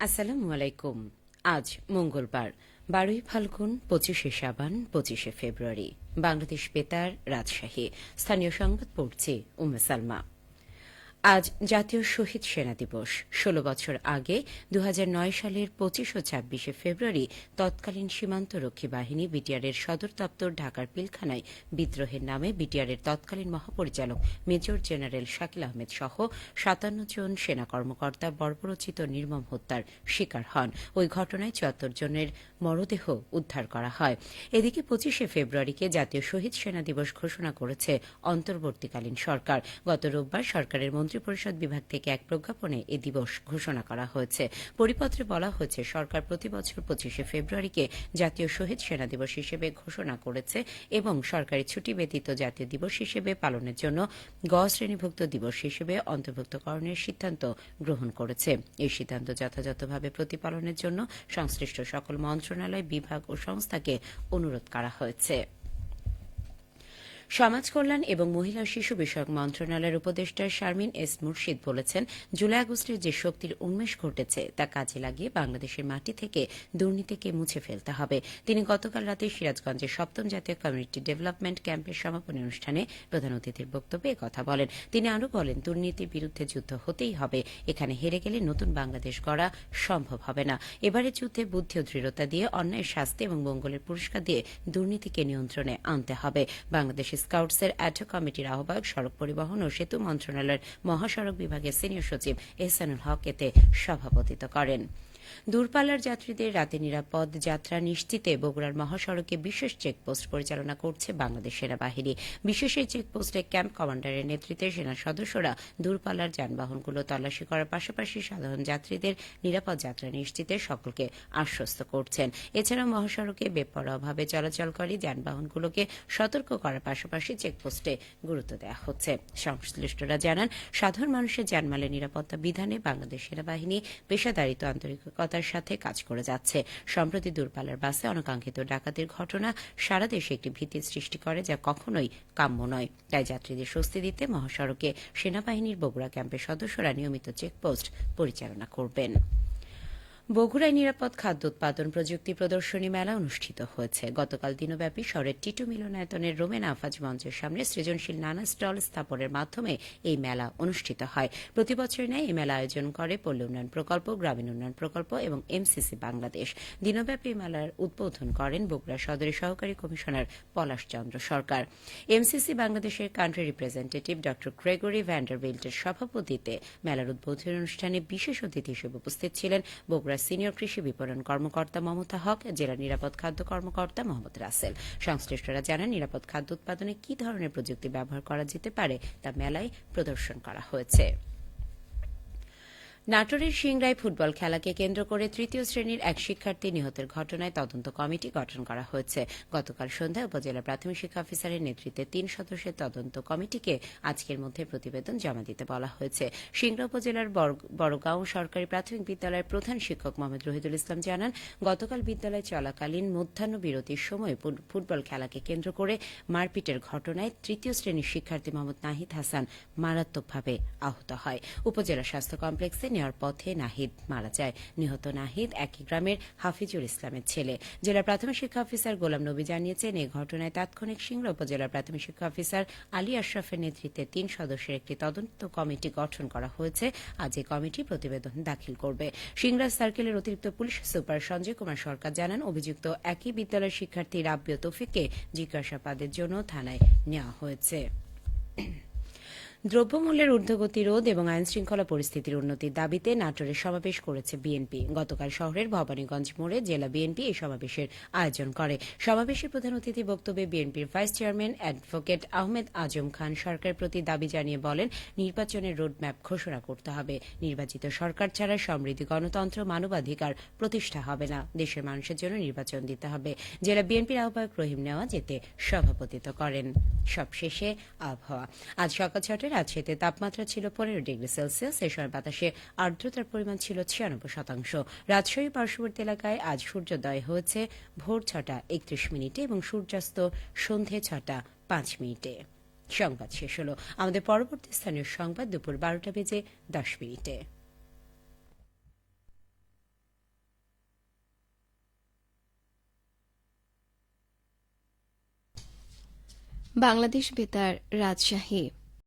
আসসালামু আলাইকুম। আজ মঙ্গলবার, বারোই ফাল্গুন, পঁচিশে সাবান পঁচিশে ফেব্রুয়ারি। বাংলাদেশ বেতার, রাজশাহী। স্থানীয় সংবাদ পড়ছে উমে সালমা। আজ জাতীয় শহীদ সেনা দিবস। ষোলো বছর আগে দু হাজার নয় সালের পঁচিশ ও ছাব্বিশে ফেব্রুয়ারি, তৎকালীন সীমান্তরক্ষী বাহিনী বিটিআরের সদর দপ্তর ঢাকার পিলখানায় বিদ্রোহের নামে বিটিআরের তৎকালীন মহাপরিচালক মেজর জেনারেল শাকিল আহমেদ সহ সাতান্ন জন সেনা কর্মকর্তা বর্বরচিত নির্মম হত্যার শিকার হন। ওই ঘটনায় চুয়াত্তর জনের মরদেহ উদ্ধার করা হয়। এদিকে পঁচিশে ফেব্রুয়ারিকে জাতীয় শহীদ সেনা দিবস ঘোষণা করেছে অন্তর্বর্তীকালীন সরকার। গত রোববার সরকারের মন্ত্রিপরিষদ বিভাগ থেকে এক প্রজ্ঞাপনে এ দিবস ঘোষণা করা হয়েছে। পরিপত্রে বলা হয়েছে, সরকার প্রতি বছর পঁচিশে ফেব্রুয়ারিকে জাতীয় শহীদ সেনা দিবস হিসেবে ঘোষণা করেছে এবং সরকারি ছুটি ব্যতীত জাতীয় দিবস হিসেবে পালনের জন্য গ শ্রেণীভুক্ত দিবস হিসেবে অন্তর্ভুক্তকরণের সিদ্ধান্ত গ্রহণ করেছে। এই সিদ্ধান্ত যথাযথভাবে প্রতিপালনের জন্য সংশ্লিষ্ট সকল মন্ত্রণালয়, বিভাগ ও সংস্থাকে অনুরোধ করা হয়েছে। সমাজ কল্যাণ এবং মহিলা শিশু বিষয়ক মন্ত্রণালয়ের উপদেষ্টা শারমিন এস মুর্শিদ বলেছেন, জুলাই আগস্টের যে শক্তির উন্মেষ ঘটেছে তা কাজে লাগিয়ে বাংলাদেশের মাটি থেকে দুর্নীতিকে মুছে ফেলতে হবে। তিনি গতকাল রাতে সিরাজগঞ্জের সপ্তম জাতীয় কমিউনিটি ডেভেলপমেন্ট ক্যাম্পের সমাপনী অনুষ্ঠানে প্রধান অতিথির বক্তব্যে কথা বলেন। তিনি আরও বলেন, দুর্নীতির বিরুদ্ধে যুদ্ধ হতেই হবে, এখানে হেরে গেলে নতুন বাংলাদেশ গড়া সম্ভব হবে না। এবারের যুদ্ধে বুদ্ধি ও দৃঢ়তা দিয়ে অন্যায় শাস্তি এবং মঙ্গলের পুরস্কার দিয়ে দুর্নীতিকে নিয়ন্ত্রণে আনতে হবে। বাংলাদেশ স্কাউটসের অ্যাডহক কমিটির আহ্বায়ক সড়ক পরিবহন ও সেতু মন্ত্রণালয়ের মহাসড়ক বিভাগের সিনিয়র সচিব এহসানুল হক এতে সভাপতিত্ব করেন। দূরপাল্লার যাত্রীদের রাতে নিরাপদ যাত্রা নিশ্চিতে বগুড়ার মহাসড়কে বিশেষ চেকপোস্ট পরিচালনা করছে বাংলাদেশ সেনাবাহিনী। বিশেষ এই চেকপোস্টে ক্যাম্প কমান্ডারের নেতৃত্বে সেনা সদস্যরা দূরপাল্লার যানবাহনগুলো তল্লাশি করার পাশাপাশি সাধারণ যাত্রীদের নিরাপদ যাত্রা নিশ্চিতে সকলকে আশ্বস্ত করছেন। এছাড়া মহাসড়কে বেপরোয়াভাবে চলাচলকারী যানবাহনগুলোকে সতর্ক করার পাশাপাশি চেকপোস্টে গুরুত্ব দেওয়া হচ্ছে। সংশ্লিষ্টরা জানান, সাধারণ মানুষের জানমালের নিরাপত্তা বিধানে বাংলাদেশ সেনাবাহিনী পেশাদারিত্ব, আন্তরিকতার সাথে কাজ করে যাচ্ছে। সম্প্রতি দূরপাল্লার বাসে অনাকাঙ্ক্ষিত ডাকাতির ঘটনা সারা দেশে একটি ভীতির সৃষ্টি করে যা কখনোই কাম্য নয়। তাই যাত্রীদের স্বস্তি দিতে মহাসড়কে সেনাবাহিনীর বগুড়া ক্যাম্পের সদস্যরা নিয়মিত চেকপোস্ট পরিচালনা করবেন। বগুড়ায় নিরাপদ খাদ্য উৎপাদন প্রযুক্তি প্রদর্শনী মেলা অনুষ্ঠিত হয়েছে। গতকাল দিনব্যাপী শহরের টিটু মিলনায়তনের রোমেন আফাজ মঞ্চের সামনে সৃজনশীল নানা স্টল স্থাপনের মাধ্যমে এই মেলা অনুষ্ঠিত হয়। প্রতি বছর ন্যায় এই মেলা আয়োজন করে পল্লী উন্নয়ন প্রকল্প, গ্রামীণ উন্নয়ন প্রকল্প এবং এমসিসি বাংলাদেশ। দিনব্যাপী মেলার উদ্বোধন করেন বগুড়া সদরের সহকারী কমিশনার পলাশ চন্দ্র সরকার। এমসিসি বাংলাদেশের কান্ট্রি রিপ্রেজেন্টেটিভ ড গ্রেগরি ভ্যান্ডারবিল্টের সভাপতিতে মেলার উদ্বোধনী অনুষ্ঠানে বিশেষ অতিথি হিসেবে উপস্থিত ছিলেন বগুড়া সিনিয়র কৃষি বিপণন কর্মকর্তা মমতা হক, জেলা নিরাপদ খাদ্য কর্মকর্তা মোহাম্মদ রাসেল। সংশ্লিষ্টরা জানান, নিরাপদ খাদ্য উৎপাদনে কি ধরনের প্রযুক্তি ব্যবহার করা যেতে পারে তা মেলায় প্রদর্শন করা হয়েছে। নাটোরের সিংরাই ফুটবল খেলাকে কেন্দ্র করে তৃতীয় শ্রেণির এক শিক্ষার্থী নিহতের ঘটনায় তদন্ত কমিটি গঠন করা হয়েছে। গতকাল সন্ধ্যায় উপজেলা প্রাথমিক শিক্ষা অফিসারের নেতৃত্বে তিন সদস্যের তদন্ত কমিটিকে আজকের মধ্যে প্রতিবেদন জমা দিতে বলা হয়েছে। সিংড়া উপজেলার বড়গাঁও সরকারি প্রাথমিক বিদ্যালয়ের প্রধান শিক্ষক মোহাম্মদ রহিদুল ইসলাম জানান, গতকাল বিদ্যালয় চলাকালীন মধ্যাহ্ন বিরতির সময় ফুটবল খেলাকে কেন্দ্র করে মারপিটের ঘটনায় তৃতীয় শ্রেণির শিক্ষার্থী মোহাম্মদ নাহিদ হাসান মারাত্মকভাবে আহত হয়। উপজেলা স্বাস্থ্য কমপ্লেক্সে নেওয়ার পথে নাহিদ মারা যায়। নিহত নাহিদ একই গ্রামের হাফিজুল ইসলামের ছেলে। জেলা প্রাথমিক শিক্ষা অফিসার গোলাম নবী জানিয়েছেন এই ঘটনায় তাৎক্ষণিক সিংড়া উপজেলার প্রাথমিক শিক্ষা অফিসার আলী আশরাফের নেতৃত্বে তিন সদস্যের একটি তদন্ত কমিটি গঠন করা হয়েছে। আজ এই কমিটি প্রতিবেদন দাখিল করবে। সিংড়া সার্কেলের অতিরিক্ত পুলিশ সুপার সঞ্জয় কুমার সরকার জানান, অভিযুক্ত একই বিদ্যালয়ের শিক্ষার্থী রাব্বিয় তৌফিককে জিজ্ঞাসাবাদের জন্য থানায় নেওয়া হয়েছে। দ্রব্যমূল্যের ঊর্ধ্বগতি রোধ এবং আইন শৃঙ্খলা পরিস্থিতির উন্নতির দাবিতে নাটোরে সমাবেশ করেছে বিএনপি। গতকাল শহরের ভবানীগঞ্জ মোড়ে জেলা বিএনপি এই সমাবেশের আয়োজন করে। সমাবেশের প্রধান অতিথি বক্তব্যে বিএনপির vice chairman advocate Ahmed Azam Khan সরকারের প্রতি দাবি জানিয়ে বলেন, নির্বাচনের রোডম্যাপ ঘোষণা করতে হবে। নির্বাচিত সরকার ছাড়া সমৃদ্ধি গণতন্ত্র মানবাধিকার প্রতিষ্ঠা হবে না। দেশের মানুষের জন্য নির্বাচন দিতে হবে। জেলা বিএনপির আহ্বায়ক রহিম নেওয়া যেতে সভাপতিত্ব করেন। সবশেষে আবহাওয়া। আজ সকাল ছটায় রাজশাহীতে তাপমাত্রা ছিল পনেরো ডিগ্রি সেলসিয়াস, এ সময় বাতাসে আর্দ্রতার পরিমাণ ছিল ছিয়ানব্বই শতাংশ। রাজশাহী, পার্শ্ববর্তী এলাকায় আজ সূর্যোদয় হয়েছে ভোর ছটা একত্রিশ মিনিটে এবং সূর্যাস্ত সন্ধে ছটা পাঁচ মিনিটে। সংবাদ শেষ হলো। আমাদের পরবর্তী স্থানীয় সংবাদ দুপুর বারোটা বেজে দশ মিনিটে। বাংলাদেশ বেতার, রাজশাহী।